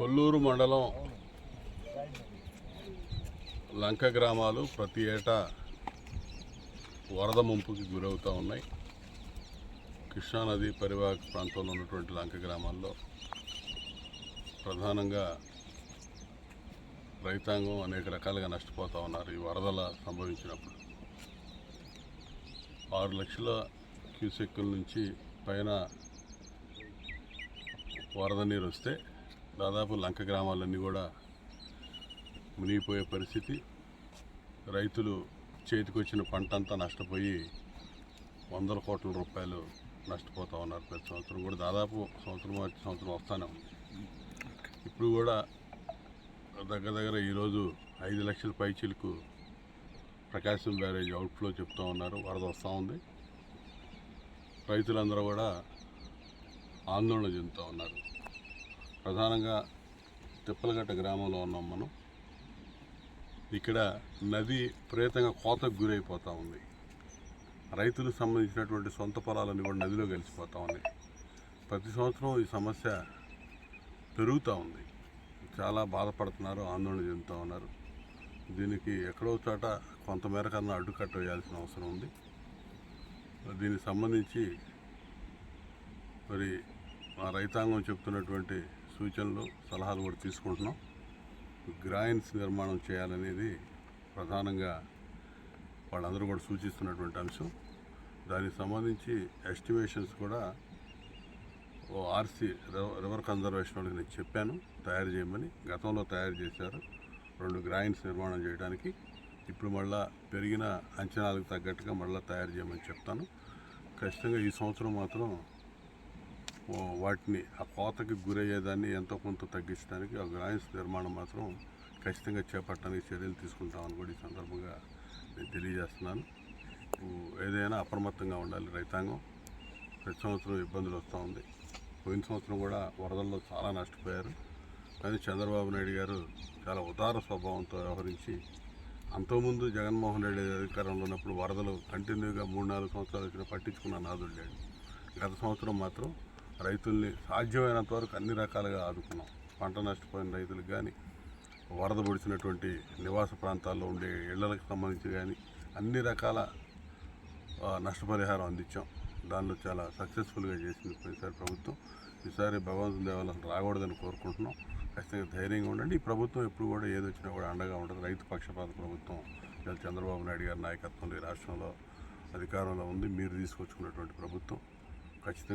కొల్లూరు మండలం లంక గ్రామాలు ప్రతి ఏటా వరద ముంపుకి గురవుతూ ఉన్నాయి. కృష్ణానది పరివాహక ప్రాంతంలో ఉన్నటువంటి లంక గ్రామాల్లో ప్రధానంగా రైతాంగం అనేక రకాలుగా నష్టపోతూ ఉన్నారు ఈ వరదల సంభవించినప్పుడు. ఆరు లక్షల క్యూసెక్కుల నుంచి పైన వరద నీరు వస్తే దాదాపు లంక గ్రామాలన్నీ కూడా మునిగిపోయే పరిస్థితి. రైతులు చేతికొచ్చిన పంట అంతా నష్టపోయి వందల కోట్ల రూపాయలు నష్టపోతూ ఉన్నారు ప్రతి సంవత్సరం. కూడా దాదాపు సంవత్సరం సంవత్సరం వస్తానే ఉంది. ఇప్పుడు కూడా దగ్గర దగ్గర ఈరోజు ఐదు లక్షల పైచీలకు ప్రకాశం బ్యారేజ్ అవుట్ఫ్లో చెప్తూ ఉన్నారు. వరద వస్తూ ఉంది. రైతులందరూ కూడా ఆందోళన చెందుతూ ఉన్నారు. ప్రధానంగా తిప్పలగట్ట గ్రామంలో ఉన్నాం మనం. ఇక్కడ నది ప్రేతంగా కోతకు గురైపోతూ ఉంది. రైతులకు సంబంధించినటువంటి సొంత పొలాలన్నీ కూడా నదిలో కలిసిపోతూ ఉన్నాయి. ప్రతి సంవత్సరం ఈ సమస్య పెరుగుతూ ఉంది. చాలా బాధపడుతున్నారు ఆందోళన చెందుతూ ఉన్నారు. దీనికి ఎక్కడో చోట కొంతమేర కన్నా అడ్డుకట్ట వేయాల్సిన అవసరం ఉంది. దీనికి సంబంధించి మరి మా రైతాంగం చెప్తున్నటువంటి సూచనలు సలహాలు కూడా తీసుకుంటున్నాం. గ్రాయిన్స్ నిర్మాణం చేయాలనేది ప్రధానంగా వాళ్ళందరూ కూడా సూచిస్తున్నటువంటి అంశం. దానికి సంబంధించి ఎస్టిమేషన్స్ కూడా ఓ ఆర్సీ రివర్ కన్జర్వేషన్ వాళ్ళకి నేను చెప్పాను. తయారు చేయమని గతంలో తయారు చేశారు. రెండు గ్రాయిన్స్ నిర్మాణం చేయడానికి ఇప్పుడు మళ్ళా పెరిగిన అంచనాలకు తగ్గట్టుగా మళ్ళీ తయారు చేయమని చెప్తాను. ఖచ్చితంగా ఈ సంవత్సరం మాత్రం వాటిని ఆ కోతకి గురయ్యేదాన్ని ఎంతో కొంత తగ్గించడానికి ఆ గ్రాయిన్స్ నిర్మాణం మాత్రం ఖచ్చితంగా చేపట్టడానికి చర్యలు తీసుకుంటామని కూడా ఈ సందర్భంగా నేను తెలియజేస్తున్నాను. ఏదైనా అప్రమత్తంగా ఉండాలి రైతాంగం. ప్రతి సంవత్సరం ఇబ్బందులు వస్తూ ఉంది. పోయిన సంవత్సరం కూడా వరదల్లో చాలా నష్టపోయారు. కానీ చంద్రబాబు నాయుడు గారు చాలా ఉదార స్వభావంతో వ్యవహరించి అంతకుముందు జగన్మోహన్ రెడ్డి అధికారంలో ఉన్నప్పుడు వరదలు కంటిన్యూగా మూడు నాలుగు సంవత్సరాలు వచ్చినా పట్టించుకున్న నాదుడు లేడు. గత సంవత్సరం మాత్రం రైతుల్ని సాధ్యమైనంత వరకు అన్ని రకాలుగా ఆదుకున్నాం. పంట నష్టపోయిన రైతులకు కానీ వరద పొడిచినటువంటి నివాస ప్రాంతాల్లో ఉండే ఇళ్ళకు సంబంధించి కానీ అన్ని రకాల నష్టపరిహారం అందించాం. దానిలో చాలా సక్సెస్ఫుల్గా చేసింది పోయినసారి ప్రభుత్వం. ఈసారి భగవంతుని దేవాలయం రాకూడదని కోరుకుంటున్నాం. ఖచ్చితంగా ధైర్యంగా ఉండండి. ఈ ప్రభుత్వం ఎప్పుడు కూడా ఏది వచ్చినా కూడా అండగా ఉండదు. రైతు పక్షపాత ప్రభుత్వం చంద్రబాబు నాయుడు గారి నాయకత్వంలో ఈ రాష్ట్రంలో అధికారంలో ఉంది. మీరు తీసుకొచ్చుకున్నటువంటి ప్రభుత్వం ఖచ్చితంగా